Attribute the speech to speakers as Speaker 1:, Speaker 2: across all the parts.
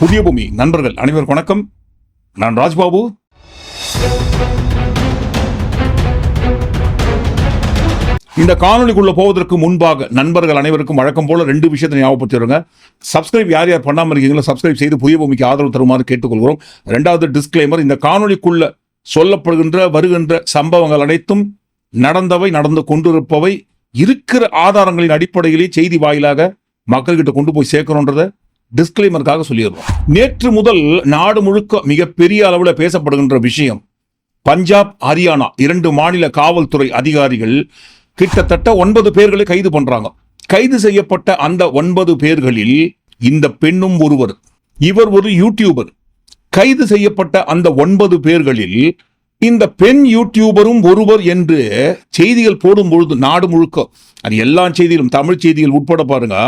Speaker 1: புதிய பூமி. நண்பர்கள் அனைவருக்கும் வணக்கம். நான் ராஜ்பாபு. இந்த காணொலிக்குள்ள போவதற்கு முன்பாக நண்பர்கள் அனைவருக்கும் வழக்கம் போல ரெண்டு விஷயத்தை ஞாபகப்படுத்திடுங்க சப்ஸ்கிரைப் யார் யார் பண்ணாமல் இருக்கீங்களோ சப்ஸ்கிரைப் செய்து புதிய பூமிக்கு ஆதரவு தருமாறு கேட்டுக்கொள்கிறோம். ரெண்டாவது டிஸ்க்ளைமர் இந்த காணொலிக்குள்ள சொல்லப்படுகின்ற வருகின்ற சம்பவங்கள் அனைத்தும் நடந்தவை நடந்து கொண்டிருப்பவை இருக்கிற ஆதாரங்களின் அடிப்படையிலே செய்தி வாயிலாக மக்கள்கிட்ட கொண்டு போய் சேர்க்கணுன்றத டிஸ்கிளைமருக்காக சொல்லிடுறோம். நேற்று முதல் நாடு முழுக்க மிகப்பெரிய அளவில் பேசப்படுகின்ற விஷயம் பஞ்சாப் ஹரியானா இரண்டு மாநில காவல்துறை அதிகாரிகள் கிட்டத்தட்ட ஒன்பது பேர்களை கைது பண்றாங்க. கைது செய்யப்பட்ட அந்த ஒன்பது பேர்களில் இந்த பெண்ணும் ஒருவர் இவர் ஒரு யூடியூபர் கைது செய்யப்பட்ட அந்த ஒன்பது பேர்களில் இந்த பெண் யூடியூபரும் ஒருவர் என்று செய்திகள் போடும் பொழுது நாடு முழுக்க அது எல்லா செய்தியிலும் தமிழ் செய்திகள் உட்பட பாருங்க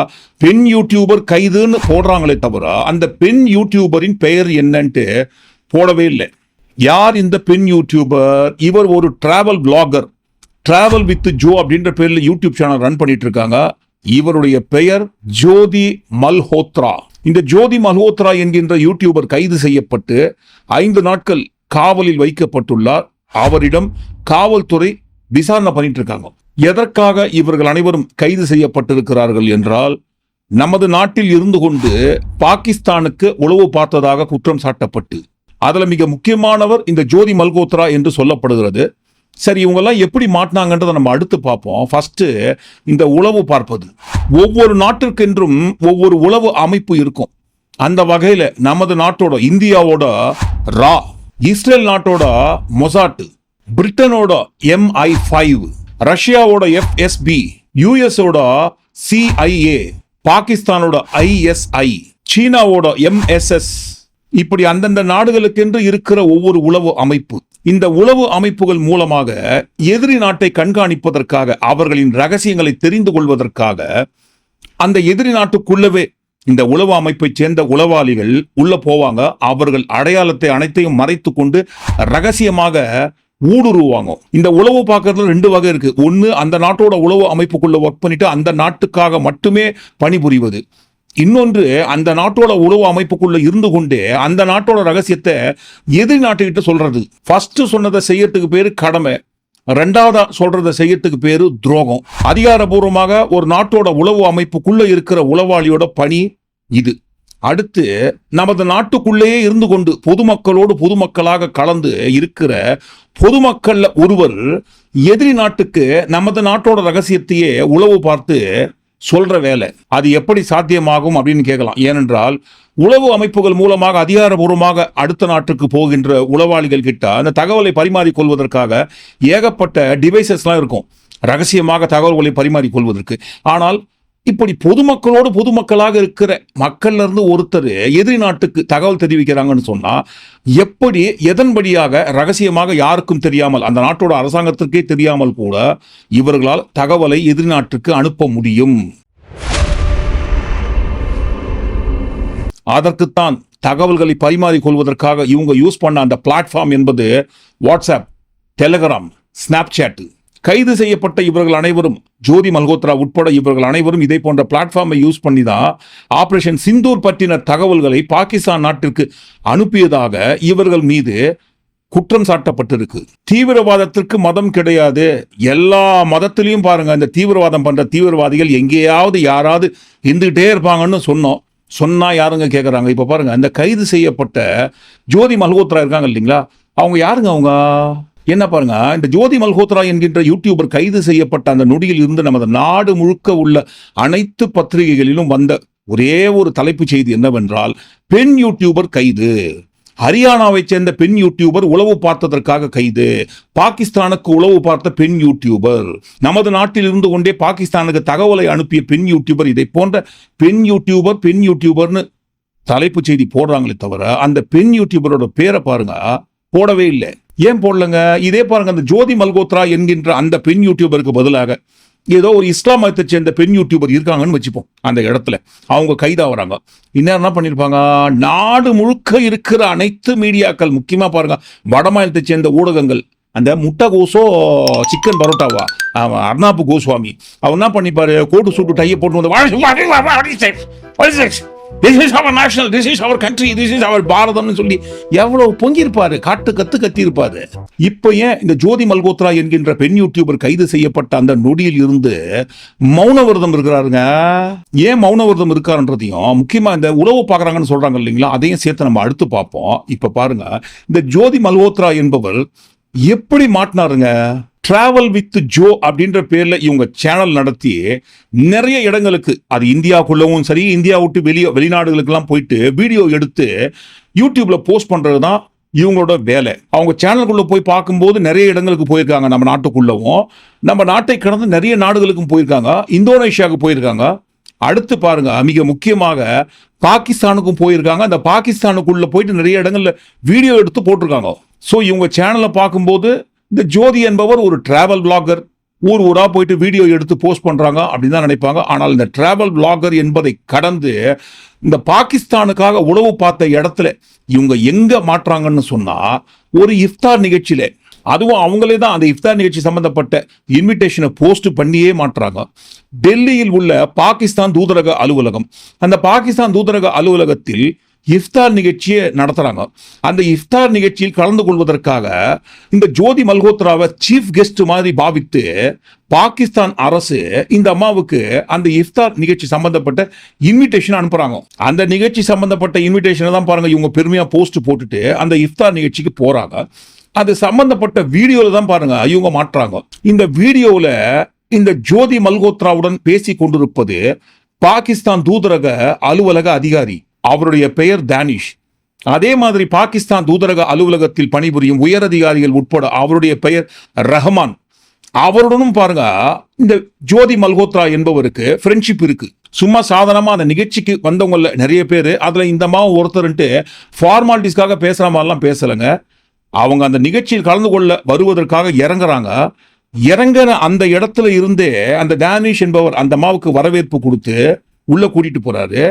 Speaker 1: பெண் யூடியூபர் கைதுன்னு போடுறாங்களே தவிர அந்த பெண் யூடியூபரின் பெயர் என்னன்ட்டு போடவே இல்லை. யார் இந்த பெண் யூடியூபர் இவர் ஒரு travel blogger travel with Jo அப்படின்ற பேரில் யூடியூப் சேனல் ரன் பண்ணிட்டு இருக்காங்க இவருடைய பெயர் ஜோதி மல்ஹோத்ரா. இந்த ஜோதி மல்ஹோத்ரா என்கின்ற யூடியூபர் கைது செய்யப்பட்டு ஐந்து நாட்கள் காவலில் வைக்கப்பட்டுள்ளார். அவரிடம் காவல்துறை விசாரணை பண்ணிட்டு இருக்காங்க எதற்காக இவர்கள் அனைவரும் கைது செய்யப்பட்டிருக்கிறார்கள் என்றால் நமது நாட்டில் இருந்து கொண்டு பாகிஸ்தானுக்கு உளவு பார்த்ததாக குற்றம் சாட்டப்பட்டு அதில் மிக முக்கியமானவர் இந்த ஜோதி மல்கோத்ரா என்று சொல்லப்படுகிறது. சரி இவங்கெல்லாம் எப்படி மாட்டினாங்கன்றதை நம்ம அடுத்து பார்ப்போம். ஃபர்ஸ்ட் இந்த உளவு பார்ப்பது. ஒவ்வொரு நாட்டிற்கென்றும் ஒவ்வொரு உளவு அமைப்பு இருக்கும். அந்த வகையில் நமது நாட்டோட இந்தியாவோட ரா இஸ்ரேல் நாட்டோட மொசாட்டு பிரிட்டனோட எம்ஐ ஃபைவ் ரஷ்யாவோட எஃப்எஸ்பி யூஎஸோட சிஐஏ பாகிஸ்தானோட ஐஎஸ்ஐ சீனாவோட எம்எஸ்எஸ் இப்படி அந்தந்த நாடுகளுக்கென்று இருக்கிற ஒவ்வொரு உளவு அமைப்பு இந்த உளவு அமைப்புகள் மூலமாக எதிரி நாட்டை கண்காணிப்பதற்காக அவர்களின் ரகசியங்களை தெரிந்து கொள்வதற்காக அந்த எதிரி நாட்டுக்குள்ளவே இந்த உளவு அமைப்பைச் சேர்ந்த உளவாளிகள் உள்ள போவாங்க. அவர்கள் அடையாளத்தை அனைத்தையும் மறைத்து கொண்டு ரகசியமாக ஊடுருவாங்க. இந்த உளவு பார்க்கறதுல ரெண்டு வகை இருக்கு. ஒன்னு அந்த நாட்டோட உளவு அமைப்புக்குள்ள ஒர்க் பண்ணிட்டு அந்த நாட்டுக்காக மட்டுமே பணிபுரிவது. இன்னொன்று அந்த நாட்டோட உளவு அமைப்புக்குள்ள இருந்து கொண்டே அந்த நாட்டோட ரகசியத்தை எதிரி நாட்டுக்கிட்ட சொல்றது. ஃபர்ஸ்ட் சொன்னதை செய்யறதுக்கு பேர் கடமை. ரெண்டாவதா சொல்றதை செய்யறதுக்கு பேரு துரோகம். அதிகாரபூர்வமாக ஒரு நாட்டோட உளவு அமைப்புக்குள்ள இருக்கிற உளவாளியோட பணி இது. அடுத்து நமது நாட்டுக்குள்ளேயே இருந்து கொண்டு பொதுமக்களோடு பொதுமக்களாக கலந்து இருக்கிற பொதுமக்கள்ல ஒருவர் எதிரி நாட்டுக்கு நமது நாட்டோட ரகசியத்தையே உளவு பார்த்து சொல்ற வேலை. அது எப்படி சாத்தியமாகும் அப்படின்னு கேட்கலாம். ஏனென்றால் உளவு அமைப்புகள் மூலமாக அதிகாரபூர்வமாக அடுத்த நாட்டுக்கு போகின்ற உளவாளிகள் கிட்ட அந்த தகவலை பரிமாறிக்கொள்வதற்காக ஏகப்பட்ட டிவைசஸ்லாம் இருக்கும். ரகசியமாக தகவல்களை பரிமாறிக்கொள்வதற்கு. ஆனால் இப்படி பொதுமக்களோடு பொதுமக்களாக இருக்கிற மக்கள்ல இருந்து ஒருத்தர் எதிரி நாட்டுக்கு தகவல் தெரிவிக்கிறாங்கன்னு சொன்னா எப்படி எதன்படியாக ரகசியமாக யாருக்கும் தெரியாமல் அந்த நாட்டோட அரசாங்கத்திற்கே தெரியாமல் கூட இவர்களால் தகவலை எதிரி நாட்டுக்கு அனுப்ப முடியும். அதற்குத்தான் தகவல்களை பரிமாறிக்கொள்வதற்காக இவங்க யூஸ் பண்ண அந்த பிளாட்ஃபார்ம் என்பது வாட்ஸ்அப் டெலகிராம் ஸ்னாப்சாட்டு. கைது செய்யப்பட்ட இவர்கள் அனைவரும் ஜோதி மல்கோத்ரா உட்பட இவர்கள் அனைவரும் இதே போன்ற பிளாட்ஃபார்மை யூஸ் பண்ணி தான் ஆபரேஷன் சிந்தூர் பற்றின தகவல்களை பாகிஸ்தான் நாட்டிற்கு அனுப்பியதாக இவர்கள் மீது குற்றம் சாட்டப்பட்டிருக்கு. தீவிரவாதத்திற்கு மதம் கிடையாது. எல்லா மதத்திலையும் பாருங்க இந்த தீவிரவாதம் பண்ற தீவிரவாதிகள் எங்கேயாவது யாராவது இருந்துகிட்டே இருப்பாங்கன்னு சொன்னோம். சொன்னா யாருங்க கேட்குறாங்க இப்போ பாருங்க இந்த கைது செய்யப்பட்ட ஜோதி மல்கோத்ரா இருக்காங்க இல்லைங்களா? அவங்க யாருங்க அவங்க? என்ன பாருங்க இந்த ஜோதி மல்ஹோத்ரா என்கின்ற யூடியூபர் கைது செய்யப்பட்ட அந்த நொடியில் இருந்து நமது நாடு முழுக்க உள்ள அனைத்து பத்திரிகைகளிலும் வந்த ஒரே ஒரு தலைப்புச் செய்தி என்னவென்றால் பெண் யூடியூபர் கைது. ஹரியானாவைச் சேர்ந்த பெண் யூடியூபர் உளவு பார்த்ததற்காக கைது. பாகிஸ்தானுக்கு உளவு பார்த்த பெண் யூடியூபர் நமது நாட்டில் இருந்து கொண்டே பாகிஸ்தானுக்கு தகவலை அனுப்பிய பெண் யூடியூபர் இதை போன்ற பெண் யூடியூபர் பெண் யூடியூபர்னு தலைப்புச் செய்தி போடுறாங்களே தவிர அந்த பெண் யூடியூபரோட பேரை பாருங்க போடவே இல்லை. ஏன் போடலங்க? இதே பாருங்க அந்த ஜோதி மல்கோத்ரா என்கின்ற அந்த பெண் யூடியூபருக்கு பதிலாக ஏதோ ஒரு இஸ்லாம் மதத்தை சேர்ந்த பெண் யூடியூபர் இருக்காங்கன்னு வச்சுப்போம் அந்த இடத்துல. அவங்க கைதாகிறாங்க இன்னும் என்ன பண்ணியிருப்பாங்க நாடு முழுக்க இருக்கிற அனைத்து மீடியாக்கள் முக்கியமாக பாருங்க வட மாநிலத்தை சேர்ந்த ஊடகங்கள் அந்த முட்டை கோஸோ சிக்கன் பரோட்டாவா? அர்ணாப்பு கோஸ்வாமி அவர் என்ன பண்ணிப்பாரு? கோட்டு சூட்டு டையை போட்டு வந்து this is our national this is our country this is our பாரதம்னு சொல்லி எவ்வளவு பொங்கியிருப்பாரு காட்டு கத்து கத்தி இருப்பாரு இப்ப ஏன் இந்த ஜோதி மல்கோத்ரா என்கின்ற பெண் யூடியூபர் கைது செய்யப்பட்ட அந்த நொடியில் இருந்து மௌன விரதம் இருக்கிறாருங்க? ஏன் மௌன விரதம் இருக்காருன்றதையும் முக்கியமா இந்த உறவு பார்க்கறாங்கன்னு சொல்றாங்க இல்லைங்களா? அதையும் சேர்த்து நம்ம அடுத்து பார்ப்போம். இப்ப பாருங்க இந்த ஜோதி மல்கோத்ரா என்பவர் எப்படி மாட்டினாருங்க? டிராவல் வித் ஜோ அப்படின்ற பேரில் இவங்க சேனல் நடத்தி நிறைய இடங்களுக்கு அது இந்தியாவுக்குள்ளவும் சரி இந்தியா விட்டு வெளியே வெளிநாடுகளுக்கெல்லாம் போயிட்டு வீடியோ எடுத்து யூடியூப்ல போஸ்ட் பண்ணுறது தான் இவங்களோட வேலை. அவங்க சேனலுக்குள்ளே போய் பார்க்கும்போது நிறைய இடங்களுக்கு போயிருக்காங்க நம்ம நாட்டுக்குள்ளவும். நம்ம நாட்டை கடந்து நிறைய நாடுகளுக்கும் போயிருக்காங்க. இந்தோனேஷியாவுக்கு போயிருக்காங்க. அடுத்து பாருங்க மிக முக்கியமாக பாகிஸ்தானுக்கும் போயிருக்காங்க. அந்த பாகிஸ்தானுக்குள்ளே போயிட்டு நிறைய இடங்களில் வீடியோ எடுத்து போட்டிருக்காங்க. ஸோ இவங்க சேனலை பார்க்கும்போது இந்த ஜோதி என்பவர் ஒரு டிராவல் பிளாகர் ஊர் ஊரா போயிட்டு வீடியோ எடுத்து போஸ்ட் பண்றாங்க அப்படின்னு தான் நினைப்பாங்க. ஆனால் இந்த டிராவல் பிளாகர் என்பதை கடந்து இந்த பாகிஸ்தானுக்காக உழவு பார்த்த இடத்துல இவங்க எங்க மாற்றாங்கன்னு சொன்னா ஒரு இஃப்தார் நிகழ்ச்சியில. அதுவும் அவங்களே தான் அந்த இஃப்தார் நிகழ்ச்சி சம்பந்தப்பட்ட இன்விடேஷனை போஸ்ட் பண்ணியே மாட்டுறாங்க டெல்லியில் உள்ள பாகிஸ்தான் தூதரக அலுவலகம். அந்த பாகிஸ்தான் தூதரக அலுவலகத்தில் இஃப்தார் நிகழ்ச்சியை நடத்துறாங்க. அந்த இஃப்தார் நிகழ்ச்சியில் கலந்து கொள்வதற்காக இந்த ஜோதி மல்ஹோத்ராவை சீஃப் கெஸ்ட் மாதிரி பாவித்து பாகிஸ்தான் அரசு இந்த அம்மாவுக்கு அந்த இஃப்தார் நிகழ்ச்சி சம்பந்தப்பட்ட இன்விடேஷன் அனுப்புகிறாங்க அந்த நிகழ்ச்சி சம்பந்தப்பட்ட இன்விடேஷனை தான் பாருங்க இவங்க பெருமையாக போஸ்ட் போட்டுட்டு அந்த இஃப்தார் நிகழ்ச்சிக்கு போகிறாங்க அது சம்பந்தப்பட்ட வீடியோவில் தான் பாருங்க இவங்க மாட்டுறாங்க. இந்த வீடியோவில் இந்த ஜோதி மல்கோத்ராவுடன் பேசி கொண்டிருப்பது பாகிஸ்தான் தூதரக அலுவலக அதிகாரி. அவருடைய பெயர் தானிஷ் அதே மாதிரி பாகிஸ்தான் தூதரக அலுவலகத்தில் பணிபுரியும் உயரதிகாரிகள் உட்பட அவருடைய பெயர் ரஹ்மான். அவருடனும் பாருங்க இந்த ஜோதி மல்ஹோத்ரா என்பவருக்கு ஃப்ரெண்ட்ஷிப் இருக்கு. சும்மா சாதாரணமாக அந்த நிகழ்ச்சிக்கு வந்தவங்கள நிறைய பேர் அதில் இந்த மாவும் ஒருத்தருன்ட்டு ஃபார்மாலிட்டிஸ்க்காக பேசுகிற மாதிரிலாம் பேசலைங்க. அவங்க அந்த நிகழ்ச்சியில் கலந்து கொள்ள வருவதற்காக இறங்குறாங்க. இறங்குற அந்த இடத்துல இருந்தே அந்த டேனிஷ் என்பவர் அந்த மாவுக்கு வரவேற்பு கொடுத்து உள்ளே கூட்டிகிட்டு போகிறாரு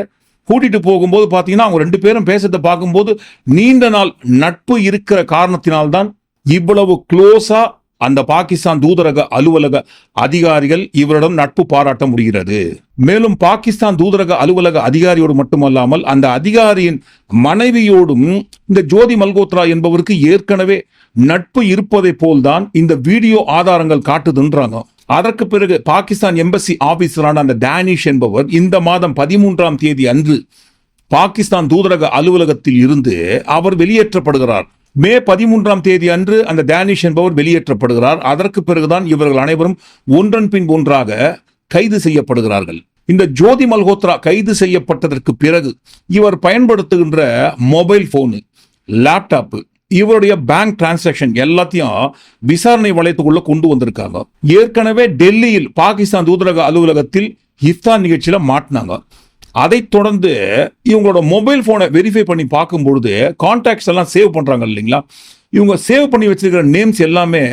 Speaker 1: கூட்டிட்டு போகும்போது பார்த்தீங்கன்னா அவங்க ரெண்டு பேரும் பேசுறதை பார்க்கும்போது நீண்ட நாள் நட்பு இருக்கிற காரணத்தினால்தான் இவ்வளவு க்ளோஸா அந்த பாகிஸ்தான் தூதரக அலுவலக அதிகாரிகள் இவரிடம் நட்பு பாராட்ட முடிகிறது. மேலும் பாகிஸ்தான் தூதரக அலுவலக அதிகாரியோடு மட்டுமல்லாமல் அந்த அதிகாரியின் மனைவியோடும் இந்த ஜோதி மல்கோத்ரா என்பவருக்கு ஏற்கனவே நட்பு இருப்பதை போல்தான் இந்த வீடியோ ஆதாரங்கள் காட்டுதுன்றாங்க. அதற்கு பிறகு பாகிஸ்தான் எம்பசி ஆபீசரான அந்த டேனிஷ் என்பவர் இந்த மாதம் பதிமூன்றாம் தேதி அன்று பாகிஸ்தான் தூதரக அலுவலகத்தில் இருந்து அவர் வெளியேற்றப்படுகிறார். மே பதிமூன்றாம் தேதி அன்று அந்த டேனிஷ் என்பவர் வெளியேற்றப்படுகிறார். அதற்கு பிறகுதான் இவர்கள் அனைவரும் ஒன்றன் பின் ஒன்றாக கைது செய்யப்படுகிறார்கள். இந்த ஜோதி மல்ஹோத்ரா கைது செய்யப்பட்டதற்கு பிறகு இவர் பயன்படுத்துகின்ற மொபைல் போனு லேப்டாப்பு இவருடைய பேங்க் டிரான்சாக்ஷன் எல்லாத்தையும் விசாரணை வளையத்துக்குள்ள கொண்டு வந்திருக்காங்க. ஏற்கனவே டெல்லியில் பாகிஸ்தான் தூதரக அலுவலகத்தில் இஃப்தார் நிகழ்ச்சியில மாட்டினாங்க. அதைத் தொடர்ந்து இவங்களோட மொபைல் போனை வெரிஃபை பண்ணி பார்க்கும்பொழுது கான்டாக்ட்ஸ் எல்லாம் சேவ் பண்றாங்க இல்லைங்களா? இவங்க சேவ் பண்ணி வச்சிருக்கிற நேம்ஸ் எல்லாமே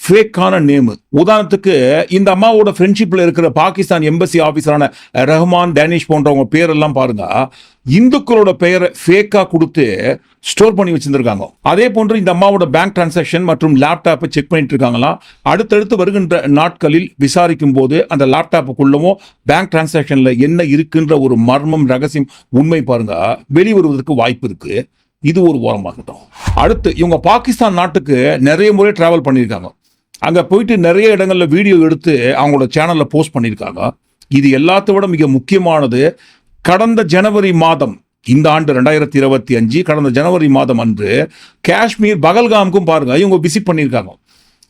Speaker 1: ஃபேக்கான நேம் உதாரணத்துக்கு இந்த அம்மாவோட ஃப்ரெண்ட்ஷிப்பில் இருக்கிற பாகிஸ்தான் எம்பசி ஆஃபீஸரான ரஹ்மான் டேனிஷ் போன்றவங்க பேரெல்லாம் பாருங்க. இந்துக்களோட பெயரை ஃபேக்காக கொடுத்து ஸ்டோர் பண்ணி வச்சிருந்திருக்காங்க. அதே போன்று இந்த அம்மாவோட பேங்க் டிரான்சாக்ஷன் மற்றும் லேப்டாப்பை செக் பண்ணிட்டு இருக்காங்களாம். அடுத்தடுத்து வருகின்ற நாட்களில் விசாரிக்கும் போது அந்த லேப்டாப்புக்குள்ளவும் பேங்க் டிரான்சாக்ஷனில் என்ன இருக்குன்ற ஒரு மர்மம் ரகசியம் உண்மை பாருங்க வெளிவருவதற்கு வாய்ப்பு இருக்குது இது ஒரு ஓரமாகட்டும். அடுத்து இவங்க பாகிஸ்தான் நாட்டுக்கு நிறைய முறை ட்ராவல் பண்ணியிருக்காங்க. அங்கே போயிட்டு நிறைய இடங்களில் வீடியோ எடுத்து அவங்களோட சேனலில் போஸ்ட் பண்ணியிருக்காங்க. இது எல்லாத்த விட மிக முக்கியமானது கடந்த ஜனவரி மாதம் இந்த ஆண்டு ரெண்டாயிரத்தி இருபத்தி அஞ்சு கடந்த ஜனவரி மாதம் அன்று காஷ்மீர் பகல்காமுக்கும் பாருங்க இவங்க விசிட் பண்ணியிருக்காங்க.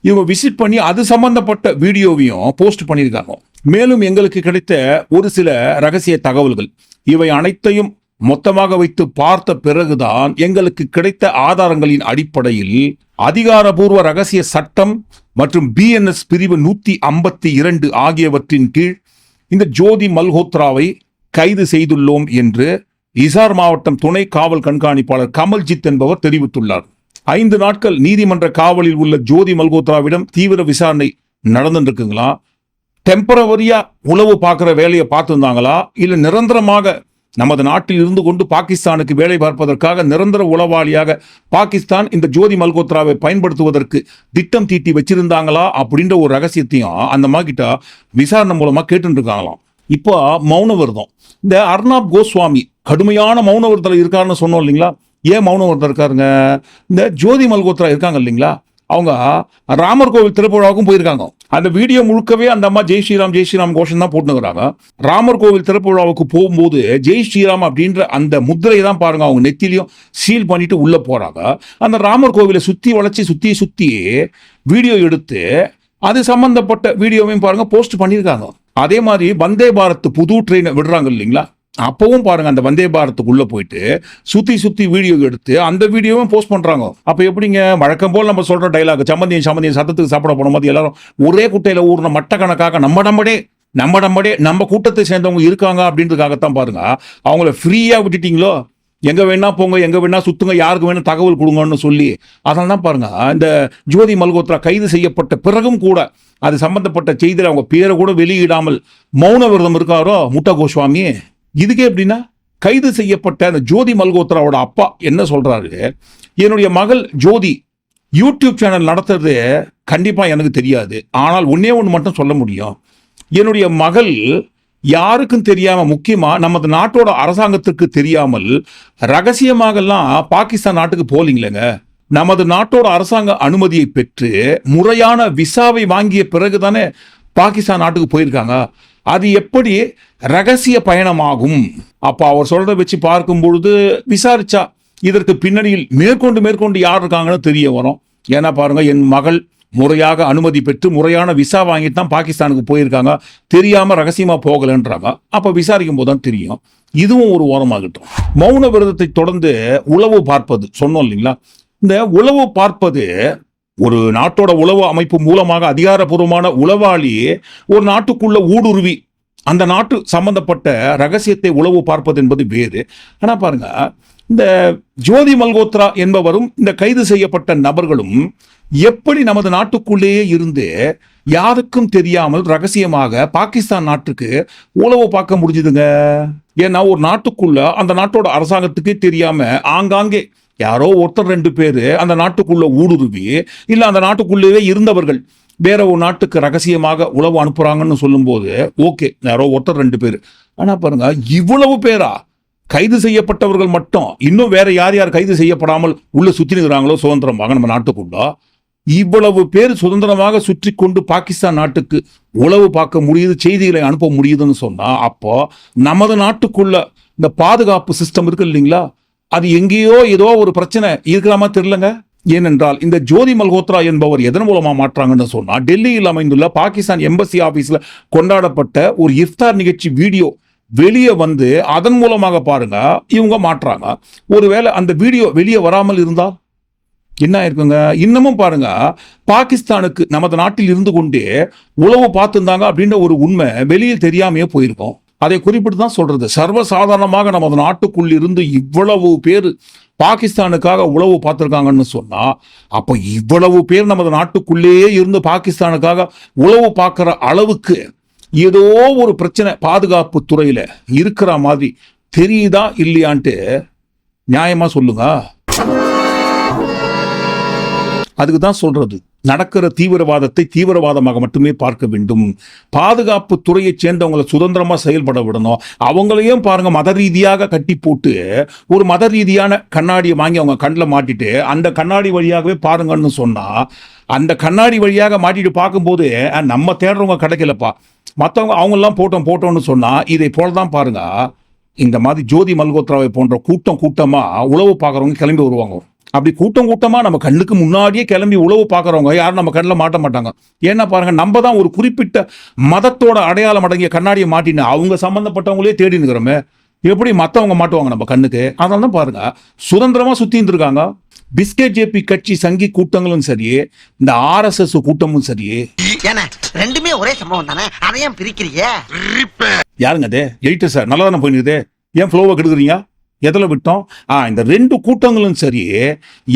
Speaker 1: இவங்க விசிட் பண்ணி அது சம்பந்தப்பட்ட வீடியோவையும் போஸ்ட் பண்ணியிருக்காங்க. மேலும் எங்களுக்கு கிடைத்த ஒரு சில ரகசிய தகவல்கள். இவை அனைத்தையும் மொத்தமாக வைத்து பார்த்த பிறகுதான் எங்களுக்கு கிடைத்த ஆதாரங்களின் அடிப்படையில் அதிகாரபூர்வ ரகசிய சட்டம் மற்றும் பிஎன்எஸ் பிரிவு நூத்தி ஐம்பத்தி இரண்டு ஆகியவற்றின் கீழ் இந்த ஜோதி மல்ஹோத்ராவை கைது செய்துள்ளோம் என்று இசார் மாவட்டம் துணை காவல் கண்காணிப்பாளர் கமல்ஜித் என்பவர் தெரிவித்துள்ளார். ஐந்து நாட்கள் நீதிமன்ற காவலில் உள்ள ஜோதி மல்கோத்ராவிடம் தீவிர விசாரணை நடந்துருக்குங்களா? இருக்குங்களா டெம்பரவரியா உளவு பார்க்குற வேலையை பார்த்துருந்தாங்களா? இல்லை நிரந்தரமாக நமது நாட்டில் இருந்து கொண்டு பாகிஸ்தானுக்கு வேலை பார்ப்பதற்காக நிரந்தர உளவாளியாக பாகிஸ்தான் இந்த ஜோதி மல்கோத்ராவை பயன்படுத்துவதற்கு திட்டம் தீட்டி வச்சிருந்தாங்களா அப்படின்ற ஒரு ரகசியத்தையும் அந்த மாக்கிட்ட விசாரணை மூலமாக கேட்டுருக்காங்களாம். இருக்காங்களாம் இப்போ மௌன விரதம். இந்த அர்னாப் கோஸ்வாமி கடுமையான மௌன விரதத்தில் இருக்காருன்னு சொன்னோம் இல்லைங்களா? ஏன் மௌன விரதம் இருக்காருங்க? இந்த ஜோதி மல்கோத்ரா இருக்காங்க இல்லைங்களா? அவங்க ராமர் கோவில் திருப்புழாவுக்கும் போயிருக்காங்க. அந்த வீடியோ முழுக்கவே அந்த அம்மா ஜெய் ஸ்ரீராம் ஜெய் ஸ்ரீராம் கோஷம் தான் போட்டுனுக்குறாங்க ராமர் கோவில் திருப்புழாவுக்கு போகும்போது ஜெய் ஸ்ரீராம் அப்படின்ற அந்த முத்திரையை தான் பாருங்க அவங்க நெத்திலையும் சீல் பண்ணிட்டு உள்ளே போகிறாங்க அந்த ராமர் கோவிலை சுற்றி வளைச்சி சுற்றி சுற்றி வீடியோ எடுத்து அது சம்மந்தப்பட்ட வீடியோவையும் பாருங்க போஸ்ட் பண்ணியிருக்காங்க. அதே மாதிரி வந்தே பாரத் புது ட்ரெயினை விடுறாங்க இல்லைங்களா? அப்பவும் பாருங்க அந்த வந்தே பாரத்துக்குள்ள போயிட்டு சுத்தி சுத்தி வீடியோ எடுத்து அந்த வீடியோவும் போஸ்ட் பண்றாங்க. அப்ப எப்படிங்க? வழக்கம் போல் நம்ம சொல்ற டைலாக் சம்பந்தியம் சம்மந்தியம் சத்தத்துக்கு சாப்பிட போன மாதிரி எல்லாரும் ஒரே குட்டையில ஊர்ன மட்ட கணக்காக நம்ம நம்மடே நம்ம நம்மடே நம்ம கூட்டத்தை சேர்ந்தவங்க இருக்காங்க அப்படின்றதுக்காகத்தான் பாருங்க. அவங்கள ஃப்ரீயா விட்டுட்டீங்களோ? எங்க வேணா போங்க எங்க வேணா சுத்துங்க யாருக்கு வேணா தகவல் கொடுங்கன்னு சொல்லி அதனால தான் பாருங்க இந்த ஜோதி மல்கோத்ரா கைது செய்யப்பட்ட பிறகும் கூட அது சம்பந்தப்பட்ட செய்தியில் அவங்க பேரை கூட வெளியிடாமல் மௌன விரதம் இருக்காரோ முட்டா கோஸ்வாமி? இதுக்கே எப்படின்னா கைது செய்யப்பட்ட அந்த ஜோதி மல்கோத்ராவோட அப்பா என்ன சொல்றாரு? என்னுடைய மகள் ஜோதி யூடியூப் சேனல் நடத்துறது கண்டிப்பாக எனக்கு தெரியாது. ஆனால் ஒன்றே ஒன்று மட்டும் சொல்ல முடியும். என்னுடைய மகள் யாருக்கும் தெரியாமல் முக்கியமாக நமது நாட்டோட அரசாங்கத்திற்கு தெரியாமல் ரகசியமாகலாம் பாகிஸ்தான் நாட்டுக்கு போலீங்களேங்க நமது நாட்டோட அரசாங்க அனுமதியை பெற்று முறையான விசாவை வாங்கிய பிறகு தானே பாகிஸ்தான் நாட்டுக்கு போயிருக்காங்க. அது எப்படி ரகசிய பயணமாகும்? அப்போ அவர் சொல்கிறத வச்சு பார்க்கும் பொழுது விசாரிச்சா இதற்கு பின்னணியில் மேற்கொண்டு மேற்கொண்டு யார் இருக்காங்கன்னு தெரிய வரும். ஏன்னா பாருங்கள் என் மகள் முறையாக அனுமதி பெற்று முறையான விசா வாங்கிட்டு தான் பாகிஸ்தானுக்கு போயிருக்காங்க. தெரியாமல் ரகசியமாக போகலன்றாங்க அப்போ விசாரிக்கும் போது தான் தெரியும். இதுவும் ஒரு ஓரமாகட்டும். மௌன விரதத்தை தொடர்ந்து உளவு பார்ப்பது சொன்னோம் இல்லைங்களா? இந்த உளவு பார்ப்பது ஒரு நாட்டோட உளவு அமைப்பு மூலமாக அதிகாரப்பூர்வமான உளவாளி ஒரு நாட்டுக்குள்ள ஊடுருவி அந்த நாட்டு சம்பந்தப்பட்ட ரகசியத்தை உளவு பார்ப்பது என்பது வேறு. ஆனால் பாருங்க இந்த ஜோதி மல்கோத்ரா என்பவரும் இந்த கைது செய்யப்பட்ட நபர்களும் எப்படி நமது நாட்டுக்குள்ளேயே இருந்து யாருக்கும் தெரியாமல் ரகசியமாக பாகிஸ்தான் நாட்டுக்கு உளவு பார்க்க முடிஞ்சுதுங்க? ஏன்னா ஒரு நாட்டுக்குள்ள அந்த நாட்டோட அரசாங்கத்துக்கே தெரியாம ஆங்காங்கே யாரோ ஒருத்தர் ரெண்டு பேர் அந்த நாட்டுக்குள்ளே ஊடுருவி இல்லை அந்த நாட்டுக்குள்ளேயே இருந்தவர்கள் வேற ஒரு நாட்டுக்கு ரகசியமாக உழவு அனுப்புகிறாங்கன்னு சொல்லும்போது ஓகே யாரோ ஒருத்தர் ரெண்டு பேர். ஆனால் பாருங்க இவ்வளவு பேரா கைது செய்யப்பட்டவர்கள் மட்டும் இன்னும் வேற யார் யார் கைது செய்யப்படாமல் உள்ள சுத்தி நிற்கிறாங்களோ சுதந்திரமாக நம்ம நாட்டுக்குள்ளோ இவ்வளவு பேர் சுதந்திரமாக சுற்றி கொண்டு பாகிஸ்தான் நாட்டுக்கு உளவு பார்க்க முடியுது செய்திகளை அனுப்ப முடியுதுன்னு சொன்னால் அப்போ நமது நாட்டுக்குள்ள இந்த பாதுகாப்பு சிஸ்டம் இருக்கு இல்லைங்களா? அது எங்கேயோ ஏதோ ஒரு பிரச்சனை இருக்கிறாமா தெரியலங்க. ஏனென்றால் இந்த ஜோதி மல்ஹோத்ரா என்பவர் எதன் மூலமாக மாற்றாங்கன்னு சொன்னால் டெல்லியில் அமைந்துள்ள பாகிஸ்தான் எம்பசி ஆஃபீஸில் கொண்டாடப்பட்ட ஒரு இஃப்தார் நிகழ்ச்சி வீடியோ வெளியே வந்து அதன் மூலமாக பாருங்க இவங்க மாற்றாங்க. ஒருவேளை அந்த வீடியோ வெளியே வராமல் இருந்தால் என்ன இருக்குங்க இன்னமும் பாருங்க பாகிஸ்தானுக்கு நமது நாட்டில் இருந்து கொண்டே உழவு பார்த்துருந்தாங்க அப்படின்ற ஒரு உண்மை வெளியில் தெரியாமையே போயிருக்கோம். அதை குறிப்பிட்டு தான் சொல்றது. சர்வசாதாரணமாக நமது நாட்டுக்குள் இருந்து இவ்வளவு பேர் பாகிஸ்தானுக்காக உளவு பார்த்துருக்காங்கன்னு சொன்னா அப்போ இவ்வளவு பேர் நமது நாட்டுக்குள்ளேயே இருந்து பாகிஸ்தானுக்காக உளவு பார்க்குற அளவுக்கு ஏதோ ஒரு பிரச்சனை பாதுகாப்பு துறையில இருக்கிற மாதிரி தெரியுதா இல்லையான்ட்டு நியாயமா சொல்லுங்க. அதுக்கு தான் சொல்றது. நடக்கிற தீவிரவாதத்தை தீவிரவாதமாக மட்டுமே பார்க்க வேண்டும். பாதுகாப்பு துறையைச் சேர்ந்தவங்களை சுதந்திரமாக செயல்பட விடணும். அவங்களையும் பாருங்க மத ரீதியாக கட்டி போட்டு ஒரு மத ரீதியான கண்ணாடியை வாங்கி அவங்க கண்ணில் மாட்டிட்டு அந்த கண்ணாடி வழியாகவே பாருங்கன்னு சொன்னால் அந்த கண்ணாடி வழியாக மாட்டிட்டு பார்க்கும்போது நம்ம தேடுறவங்க கிடைக்கலப்பா. மற்றவங்க அவங்கெல்லாம் போட்டோம் போட்டோம்னு சொன்னால் இதை போல தான் பாருங்க. இந்த மாதிரி ஜோதி மல்கோத்ராவை போன்ற கூட்டம் கூட்டமாக உழவு பார்க்குறவங்க கிளம்பி வருவாங்க. அப்படி கூட்டம் கூட்டமா நம்ம கண்ணுக்கு முன்னாடியே கிளம்பி உழவு பார்க்குறவங்க யாரும் நம்ம கண்ணில் மாட்ட மாட்டாங்க. ஏன்னா பாருங்க நம்ம தான் ஒரு குறிப்பிட்ட மதத்தோட அடையாளம் அடங்கிய கண்ணாடியை மாட்டின்னு அவங்க சம்பந்தப்பட்டவங்களே தேடி நிற்கிறோமே எப்படி மற்றவங்க மாட்டுவாங்க நம்ம கண்ணுக்கு? அதனால தான் பாருங்க சுதந்திரமா சுத்தின்னு இருக்காங்க. பிஸ்கெட் ஜேபி கட்சி சங்கி கூட்டங்களும் சரி இந்த ஆர்எஸ்எஸ் கூட்டமும் சரி.
Speaker 2: ரெண்டுமே ஒரே சம்பவம் தானே? அதையும் பிரிக்கிறீங்க
Speaker 1: யாருங்க அது? எடிட்டர் சார் நல்லா தானே போயிடுது ஏன் ஃப்ளோவை கெடுக்குறீங்க? எதில் விட்டோம்? ஆ இந்த ரெண்டு கூட்டங்களும் சரி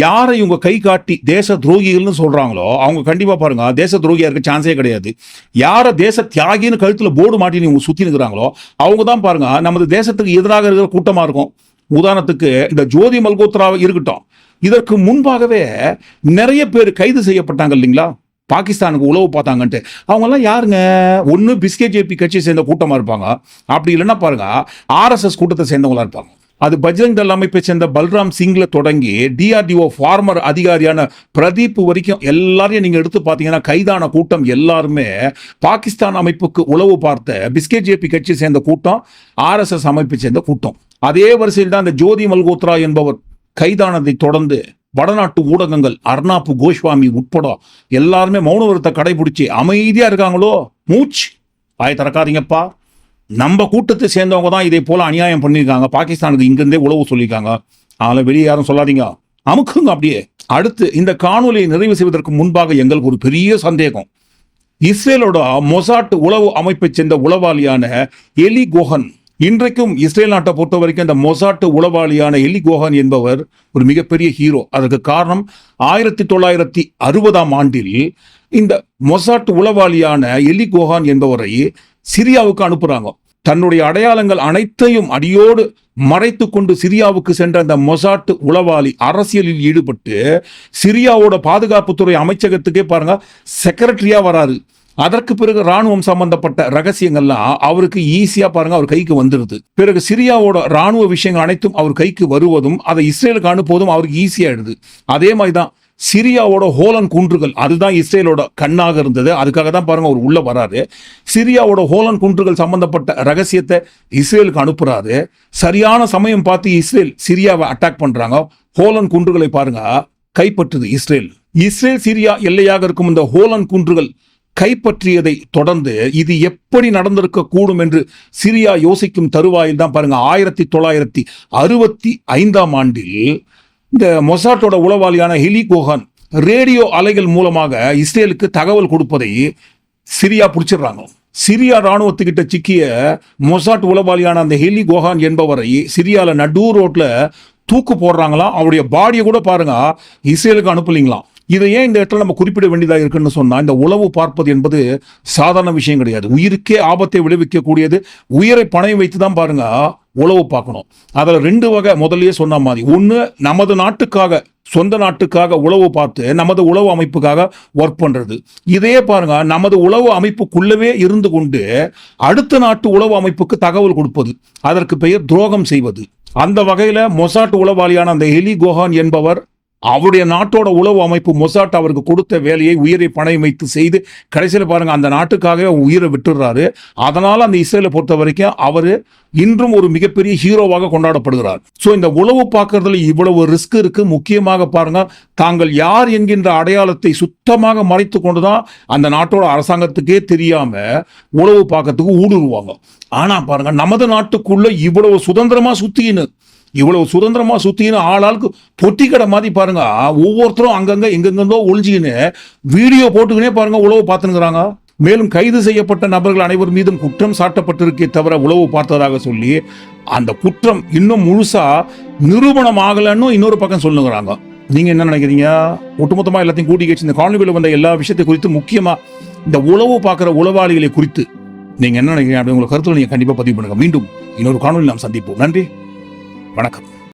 Speaker 1: யாரை இவங்க கை காட்டி தேச துரோகிகள்னு சொல்கிறாங்களோ அவங்க கண்டிப்பாக பாருங்க தேச துரோகியாக இருக்க சான்ஸே கிடையாது. யாரை தேச தியாகின்னு கழுத்தில் போர்டு மாட்டின்னு இவங்க சுற்றி நிற்கிறாங்களோ அவங்க தான் பாருங்க நமது தேசத்துக்கு எதிராக இருக்கிற கூட்டமாக இருக்கும். உதாரணத்துக்கு இந்த ஜோதி மல்கோத்ராவை இருக்கட்டும் இதற்கு முன்பாகவே நிறைய பேர் கைது செய்யப்பட்டாங்க இல்லைங்களா? பாகிஸ்தானுக்கு உளவு பார்த்தாங்கன்ட்டு. அவங்கெல்லாம் யாருங்க? ஒன்று பிஸ்கேஜேபி கட்சியை சேர்ந்த கூட்டமாக இருப்பாங்க. அப்படி இல்லைன்னா பாருங்க ஆர்எஸ்எஸ் கூட்டத்தை சேர்ந்தவங்களா இருப்பாங்க. அது பஜ்ரங் தள் அமைப்பை சேர்ந்த பல்ராம் சிங்ல தொடங்கி டிஆர்டிஓ ஃபார்மர் அதிகாரியான பிரதீப் வரைக்கும் எல்லாரையும் நீங்கள் எடுத்து பார்த்தீங்கன்னா கைதான கூட்டம் எல்லாருமே பாகிஸ்தான் அமைப்புக்கு உளவு பார்த்த பிஸ்கே ஜேபி கட்சியை சேர்ந்த கூட்டம் ஆர்எஸ்எஸ் அமைப்பை சேர்ந்த கூட்டம். அதே வரிசையில் தான் இந்த ஜோதி மல்கோத்ரா என்பவர் கைதானதை தொடர்ந்து வடநாட்டு ஊடகங்கள் அர்னாப் கோஸ்வாமி உட்பட எல்லாருமே மௌனவரத்தை கடைபிடிச்சு அமைதியாக இருக்காங்களோ? மூச்சு. ஆய திறக்காதீங்கப்பா. நம்ம கூட்டத்தை சேர்ந்தவங்க தான் இதே போல அநியாயம் பண்ணியிருக்காங்க. பாகிஸ்தானுக்கு இங்கிருந்தே உழவு சொல்லியிருக்காங்க. அதனால வெளியே யாரும் சொல்லாதீங்க. அமுக்குங்க அப்படியே. அடுத்து இந்த காணொலியை நிறைவு செய்வதற்கு முன்பாக எங்களுக்கு ஒரு பெரிய சந்தேகம். இஸ்ரேலோட மொசாட் உளவு அமைப்பை சேர்ந்த உளவாளியான எலி கோஹன் இன்றைக்கும் இஸ்ரேல் நாட்டை பொறுத்த வரைக்கும் இந்த மொசாட்டு உளவாளியான எலி கோஹன் என்பவர் ஒரு மிகப்பெரிய ஹீரோ அதற்கு காரணம் ஆயிரத்தி தொள்ளாயிரத்தி அறுபதாம் ஆண்டில் இந்த மொசாட் உளவாளியான எலி கோஹான் என்பவரை சிரியாவுக்கு அனுப்புறாங்க. தன்னுடைய அடையாளங்கள் அனைத்தையும் அடியோடு மறைத்து கொண்டு சிரியாவுக்கு சென்ற அந்த மொசாட் உளவாளி அரசியலில் ஈடுபட்டு சிரியாவோட பாதுகாப்புத்துறை அமைச்சகத்துக்கே பாருங்க செக்ரட்டரியா வராரு. அதற்கு பிறகு ராணுவம் சம்பந்தப்பட்ட ரகசியங்கள்லாம் அவருக்கு ஈஸியா பாருங்க அவர் கைக்கு வந்துடுது பிறகு சிரியாவோட ராணுவ விஷயங்கள் அனைத்தும் அவர் கைக்கு வருவதும் அதை இஸ்ரேலுக்கு அனுப்புவதும் அவருக்கு ஈஸியாயிடுது அதே மாதிரி தான் சிரியாவோட ஹோலன் குன்றுகள் அதுதான் இஸ்ரேலோட கண்ணாக இருந்தது. அதுக்காக தான் பாருங்க அவர் உள்ள வராரு. சிரியாவோட ஹோலன் குன்றுகள் சம்பந்தப்பட்ட ரகசியத்தை இஸ்ரேலுக்கு அனுப்புறாரு. சரியான சமயம் பார்த்து இஸ்ரேல் சிரியாவை அட்டாக் பண்றாங்க. ஹோலன் குன்றுகளை பாருங்க கைப்பற்றுது இஸ்ரேல். இஸ்ரேல் சிரியா எல்லையாக இருக்கும் இந்த ஹோலன் குன்றுகள் கைப்பற்றியதை தொடர்ந்து இது எப்படி நடந்திருக்க கூடும் என்று சிரியா யோசிக்கும் தருவாயில் தான் பாருங்க. ஆயிரத்தி தொள்ளாயிரத்தி அறுபத்தி ஐந்தாம் ஆண்டில் இந்த மொசாட்டோட உளவாளியான ஹிலி கோஹான் ரேடியோ அலைகள் மூலமாக இஸ்ரேலுக்கு தகவல் கொடுப்பதை சிரியா பிடிச்சிடுறாங்க. சிரியா ராணுவத்துக்கிட்ட சிக்கிய மொசாட் உளவாளியான அந்த ஹெலி கோஹான் என்பவரை சிரியாவில் நடு ரோட்டில் தூக்கு போடுறாங்களாம் அவருடைய பாடியை கூட பாருங்க. இஸ்ரேலுக்கு அனுப்பலிங்களாம் இதை ஏன் இந்த இடத்துல நம்ம குறிப்பிட வேண்டியதாக இருக்குன்னு சொன்னால் இந்த உளவு பார்ப்பது என்பது சாதாரண விஷயம் கிடையாது. உயிருக்கே ஆபத்தை விளைவிக்கக்கூடியது. உயிரை பணையம் வைத்து தான் பாருங்கள் உளவு பார்க்கணும். அதில் ரெண்டு வகை முதல்லயே சொன்ன மாதிரி. ஒன்று நமது நாட்டுக்காக சொந்த நாட்டுக்காக உளவு பார்த்து நமது உளவு அமைப்புக்காக ஒர்க் பண்ணுறது இதே பாருங்க நமது உளவு அமைப்புக்குள்ளவே இருந்து கொண்டு அடுத்த நாட்டு உளவு அமைப்புக்கு தகவல் கொடுப்பது. அதற்கு பெயர் துரோகம் செய்வது. அந்த வகையில் மொசாட் உளவாளியான அந்த எலி கோஹான் என்பவர் அவருடைய நாட்டோட உளவு அமைப்பு மொசாட் அவருக்கு கொடுத்த வேலையை உயிரை பணம் வைத்து செய்து கடைசியில் பாருங்க அந்த நாட்டுக்காகவே உயிரை விட்டுடுறாரு. அதனால அந்த இஸ்ரேலை பொறுத்த வரைக்கும் அவர் இன்றும் ஒரு மிகப்பெரிய ஹீரோவாக கொண்டாடப்படுகிறார். ஸோ இந்த உளவு பார்க்கறதுல இவ்வளவு ரிஸ்க் இருக்கு. முக்கியமாக பாருங்க தாங்கள் யார் என்கின்ற அடையாளத்தை சுத்தமாக மறைத்து கொண்டுதான் அந்த நாட்டோட அரசாங்கத்துக்கே தெரியாம உளவு பார்க்கறதுக்கு ஊடுருவாங்க. ஆனா பாருங்க நமது நாட்டுக்குள்ள இவ்வளவு சுதந்திரமா சுத்தின்னு இவ்வளவு சுதந்திரமா சுத்தின்னு ஆளாளுக்கு பொட்டி கடை மாதிரி பாருங்க. ஒவ்வொருத்தரும் அங்கங்க எங்கெங்கோ ஒளிஞ்சிக்கின்னு வீடியோ போட்டுக்கினே பாருங்க உழவு பார்த்துனுங்கிறாங்க மேலும் கைது செய்யப்பட்ட நபர்கள் அனைவர் மீதும் குற்றம் சாட்டப்பட்டிருக்கே தவிர உளவு பார்த்ததாக சொல்லி அந்த குற்றம் இன்னும் முழுசா நிரூபணம் ஆகலைன்னு இன்னொரு பக்கம் சொல்லுங்கிறாங்க. நீங்க என்ன நினைக்கிறீங்க? ஒட்டுமொத்தமா எல்லாத்தையும் கூட்டி கழிச்சு இந்த காணொலியில் வந்த எல்லா விஷயத்தை குறித்து முக்கியமா இந்த உளவு பார்க்குற உளவாளிகளை குறித்து நீங்க என்ன நினைக்கிறீங்க? அப்படி உங்களை கருத்துல நீங்க கண்டிப்பா பதிவு பண்ணுங்க. மீண்டும் இன்னொரு காணொலி நாம் சந்திப்போம். நன்றி. வணக்கம்.